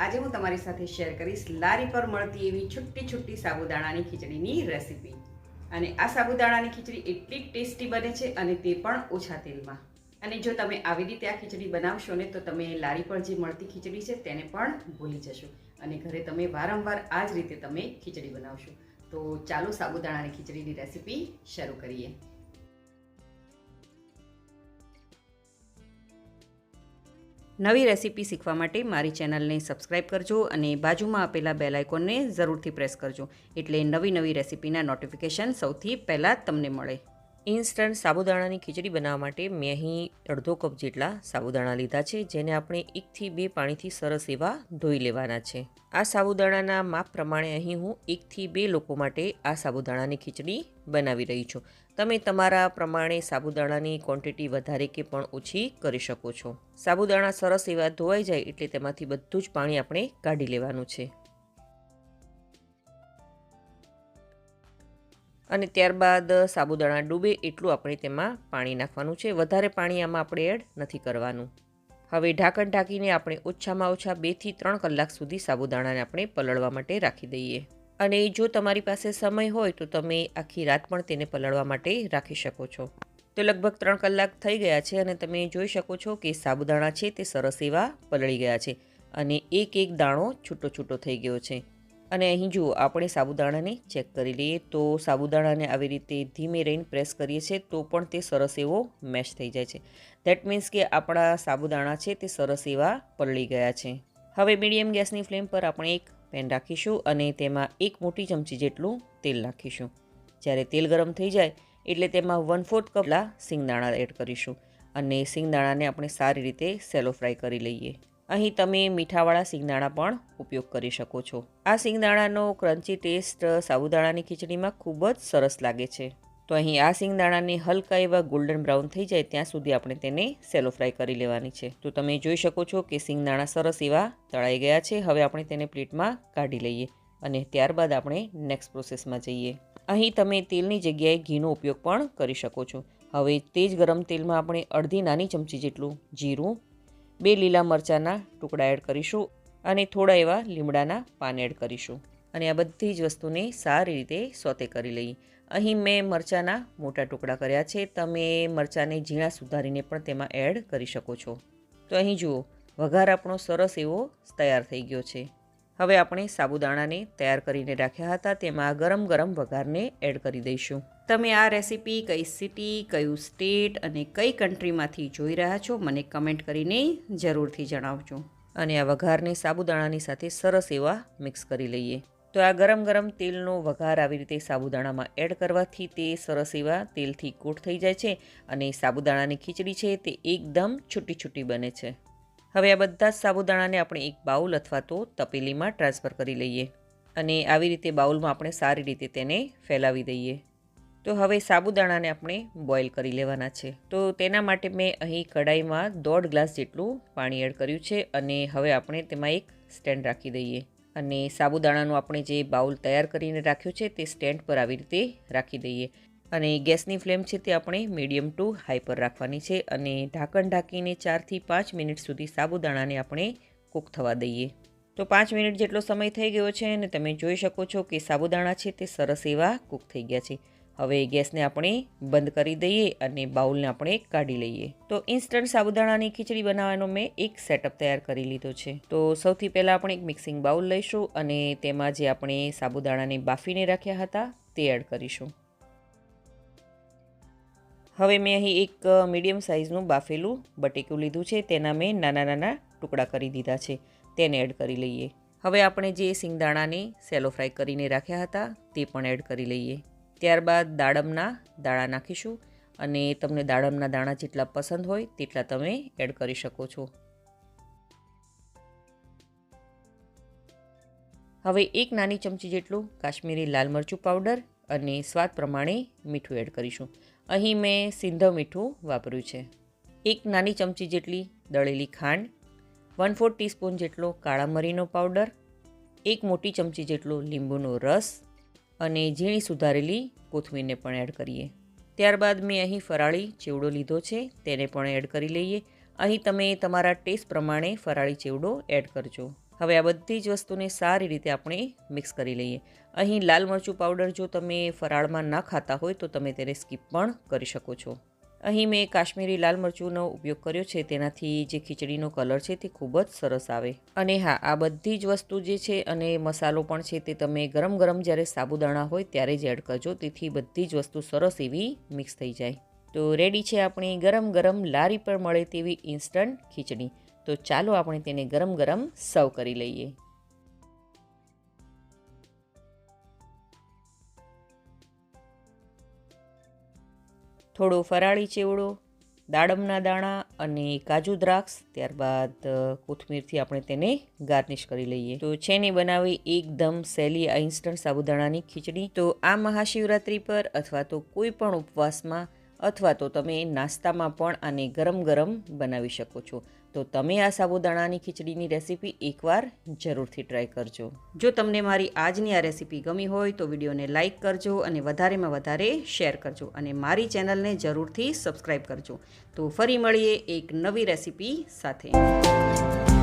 આજે હું તમારી સાથે શેર કરીશ લારી પર મળતી એવી છુટ્ટી છુટ્ટી સાબુદાણાની ખીચડીની રેસીપી અને આ સાબુદાણાની ખીચડી એટલી ટેસ્ટી બને છે અને તે પણ ઓછા તેલમાં. અને જો તમે આવી રીતે આ ખીચડી બનાવશો ને તો તમે લારી પર જે મળતી ખીચડી છે તેને પણ ભૂલી જશો. અને ઘરે તમે વારંવાર આ જ રીતે તમે ખીચડી બનાવશો. તો ચાલો સાબુદાણાની ખીચડીની રેસીપી શરૂ કરીએ. નવી રેસીપી શીખવા માટે મારી ચેનલને સબસ્ક્રાઇબ કરજો અને બાજુમાં આપેલા બેલ આઇકોનને જરૂરથી પ્રેસ કરજો. એટલે નવી નવી રેસીપીના નોટિફિકેશન સૌથી પહેલાં તમને મળે. ઇન્સ્ટન્ટ સાબુદાણાની ખીચડી બનાવવા માટે મેં અહીં અડધો કપ જેટલા સાબુદાણા લીધા છે, જેને આપણે એકથી બે પાણીથી સરસ એવા ધોઈ લેવાના છે. આ સાબુદાણાના માપ પ્રમાણે અહીં હું એકથી બે લોકો માટે આ સાબુદાણાની ખીચડી બનાવી રહી છું. તમે તમારા પ્રમાણે સાબુદાણાની ક્વોન્ટિટી વધારે કે પણ ઓછી કરી શકો છો. સાબુદાણા સરસ એવા ધોવાઈ જાય એટલે તેમાંથી બધું જ પાણી આપણે કાઢી લેવાનું છે. અને ત્યારબાદ સાબુદાણા ડૂબે એટલું આપણે તેમાં પાણી નાખવાનું છે. વધારે પાણી આમાં આપણે એડ નથી કરવાનું. હવે ઢાંકણ ઢાંકીને આપણે ઓછામાં ઓછા બેથી ત્રણ કલાક સુધી સાબુદાણાને આપણે પલળવા માટે રાખી દઈએ. અને જો તમારી પાસે સમય હોય તો તમે આખી રાત પણ તેને પલળવા માટે રાખી શકો છો. તો લગભગ ત્રણ કલાક થઈ ગયા છે અને તમે જોઈ શકો છો કે સાબુદાણા છે તે સરસ એવા પલળી ગયા છે અને એક એક દાણો છૂટો છૂટો થઈ ગયો છે. અને અહીં જુઓ આપણે સાબુદાણાને ચેક કરી લઈએ, તો સાબુદાણાને આવી રીતે ધીમે રહીને પ્રેસ કરીએ છીએ, તો પણ તે સરસ એવો મેશ થઈ જાય છે. દેટ મીન્સ કે આપણા સાબુદાણા છે તે સરસ એવા પલળી ગયા છે. હવે મીડિયમ ગેસની ફ્લેમ પર આપણે એક પેન રાખીશું અને તેમાં એક મોટી ચમચી જેટલું તેલ નાખીશું. જ્યારે તેલ ગરમ થઈ જાય, એટલે તેમાં વન ફોર્થ કપલા સિંગદાણા એડ કરીશું. અને સિંગદાણાને આપણે સારી રીતે સેલો ફ્રાય કરી લઈએ. અહીં તમે મીઠાવાળા સિંગદાણા પણ ઉપયોગ કરી શકો છો. આ સિંગદાણાનો ક્રન્ચી ટેસ્ટ સાબુદાણાની ખીચડીમાં ખૂબ જ સરસ લાગે છે. તો અહીં આ સિંગદાણાને હલકા એવા ગોલ્ડન બ્રાઉન થઈ જાય ત્યાં સુધી આપણે તેને સેલો ફ્રાય કરી લેવાની છે. તો તમે જોઈ શકો છો કે સિંગદાણા સરસ એવા તળાઈ ગયા છે. હવે આપણે તેને પ્લેટમાં કાઢી લઈએ અને ત્યારબાદ આપણે નેક્સ્ટ પ્રોસેસમાં જઈએ. અહીં તમે તેલની જગ્યાએ ઘીનો ઉપયોગ પણ કરી શકો છો. હવે તે જ ગરમ તેલમાં આપણે અડધી નાની ચમચી જેટલું જીરું બે લીલા મરચાંના ટુકડા એડ કરીશું અને થોડા એવા લીમડાના પાન એડ કરીશું. અને આ બધી જ વસ્તુને સારી રીતે સોતે કરી લઈએ અહીં મેં મરચાંના મોટા ટુકડા કર્યા છે. તમે મરચાંને ઝીણા સુધારીને પણ તેમાં એડ કરી શકો છો. તો અહીં જુઓ, વઘાર આપણો સરસ એવો તૈયાર થઈ ગયો છે. હવે આપણે સાબુદાણાને તૈયાર કરીને રાખ્યા હતા. તેમાં ગરમ ગરમ વઘારને એડ કરી દઈશું. તમે આ રેસીપી કઈ સિટી, કયું સ્ટેટ અને કઈ કન્ટ્રીમાંથી જોઈ રહ્યા છો, મને કમેન્ટ કરીને જરૂરથી જણાવજો. અને આ વઘારને સાબુદાણાની સાથે સરસ એવા મિક્સ કરી લઈએ. તો આ ગરમ ગરમ તેલનો વઘાર આવી રીતે સાબુદાણામાં એડ કરવાથી તે સરસ એવા તેલથી કોટ થઈ જાય છે અને સાબુદાણાની ખીચડી છે તે એકદમ છૂટી છૂટી બને છે. હવે આ બધા સાબુદાણાને આપણે એક બાઉલ અથવા તો તપેલીમાં ટ્રાન્સફર કરી લઈએ અને આવી રીતે બાઉલમાં આપણે સારી રીતે તેને ફેલાવી દઈએ. તો હવે સાબુદાણાને આપણે બોઇલ કરી લેવાના છે. તો તેના માટે મેં અહીં કઢાઈમાં દોઢ ગ્લાસ જેટલું પાણી એડ કર્યું છે અને હવે આપણે તેમાં એક સ્ટેન્ડ રાખી દઈએ. અને સાબુદાણાનું આપણે જે બાઉલ તૈયાર કરીને રાખ્યું છે તે સ્ટેન્ડ પર આવી રીતે રાખી દઈએ. અને ગેસની ફ્લેમ છે તે આપણે મીડિયમ ટુ હાઈ પર રાખવાની છે અને ઢાંકણ ઢાંકીને ચારથી પાંચ મિનિટ સુધી સાબુદાણાને આપણે કૂક થવા દઈએ. તો પાંચ મિનિટ જેટલો સમય થઈ ગયો છે અને તમે જોઈ શકો છો કે સાબુદાણા છે તે સરસ એવા કૂક થઈ ગયા છે. હવે ગેસને આપણે બંધ કરી દઈએ અને બાઉલને આપણે કાઢી લઈએ. તો ઇન્સ્ટન્ટ સાબુદાણાની ખીચડી બનાવવાનો મેં એક સેટઅપ તૈયાર કરી લીધો છે. તો સૌથી પહેલાં આપણે એક મિક્સિંગ બાઉલ લઈશું અને તેમાં જે આપણે સાબુદાણાને બાફીને રાખ્યા હતા તે એડ કરીશું. હવે મેં અહીં એક મીડિયમ સાઇઝનું બાફેલું બટેકું લીધું છે. તેના મેં નાના નાના ટુકડા કરી દીધા છે. તેને એડ કરી લઈએ. હવે આપણે જે સિંગદાણાને સેલો ફ્રાય કરીને રાખ્યા હતા તે પણ એડ કરી લઈએ. ત્યારબાદ દાડમના દાણા નાખીશું અને તમને દાડમના દાણા જેટલા પસંદ હોય તેટલા તમે એડ કરી શકો છો. હવે એક નાની ચમચી જેટલું કાશ્મીરી લાલ મરચું પાવડર અને સ્વાદ પ્રમાણે મીઠું એડ કરીશું. અહીં મેં સિંધવ મીઠું વાપર્યું છે. એક નાની ચમચી જેટલી દળેલી ખાંડ વન ફોર ટીસ્પૂન જેટલો કાળા મરીનો પાવડર એક મોટી ચમચી જેટલો લીંબુનો રસ અને ઝીણી સુધારેલી કોથમીરને પણ એડ કરીએ. ત્યારબાદ મેં અહીં ફરાળી ચેવડો લીધો છે, તેને પણ એડ કરી લઈએ. અહીં તમે તમારા ટેસ્ટ પ્રમાણે ફરાળી ચેવડો એડ કરજો. હવે આ બધી જ વસ્તુને સારી રીતે આપણે મિક્સ કરી લઈએ. અહીં લાલ મરચું પાવડર જો તમે ફરાળમાં ના ખાતા હોય તો તમે તેને સ્કીપ પણ કરી શકો છો. અહીં મેં કાશ્મીરી લાલ મરચુંનો ઉપયોગ કર્યો છે, તેનાથી જે ખીચડીનો કલર છે તે ખૂબ જ સરસ આવે. અને હા, આ બધી જ વસ્તુ જે છે અને મસાલો પણ છે તે તમે ગરમ ગરમ જ્યારે સાબુદાણા હોય ત્યારે જ એડ કરજો, તેથી બધી જ વસ્તુ સરસ એવી મિક્સ થઈ જાય. તો રેડી છે આપણી ગરમ ગરમ લારી પર મળે તેવી ઇન્સ્ટન્ટ ખીચડી. તો ચાલો આપણે તેને ગરમ ગરમ સર્વ કરી લઈએ. થોડો ફરાળી ચેવડો, દાડમના દાણા અને કાજુ દ્રાક્ષ, ત્યારબાદ કોથમીરથી આપણે તેને ગાર્નિશ કરી લઈએ. તો છે ને બનાવી એકદમ સહેલી આ ઇન્સ્ટન્ટ સાબુદાણાની ખીચડી. તો આ મહાશિવરાત્રિ પર અથવા તો કોઈ પણ ઉપવાસમાં અથવા તો તમે નાસ્તામાં પણ આને ગરમ ગરમ બનાવી શકો છો. તો તમે આ સાબુદાણાની ખીચડીની રેસીપી એકવાર જરૂરથી ટ્રાય કરજો. જો તમને મારી આજની આ રેસીપી ગમી હોય તો વિડીયોને લાઇક કરજો અને વધારેમાં વધારે શેર કરજો અને મારી ચેનલને જરૂરથી સબસ્ક્રાઈબ કરજો. તો ફરી મળીએ એક નવી રેસીપી સાથે.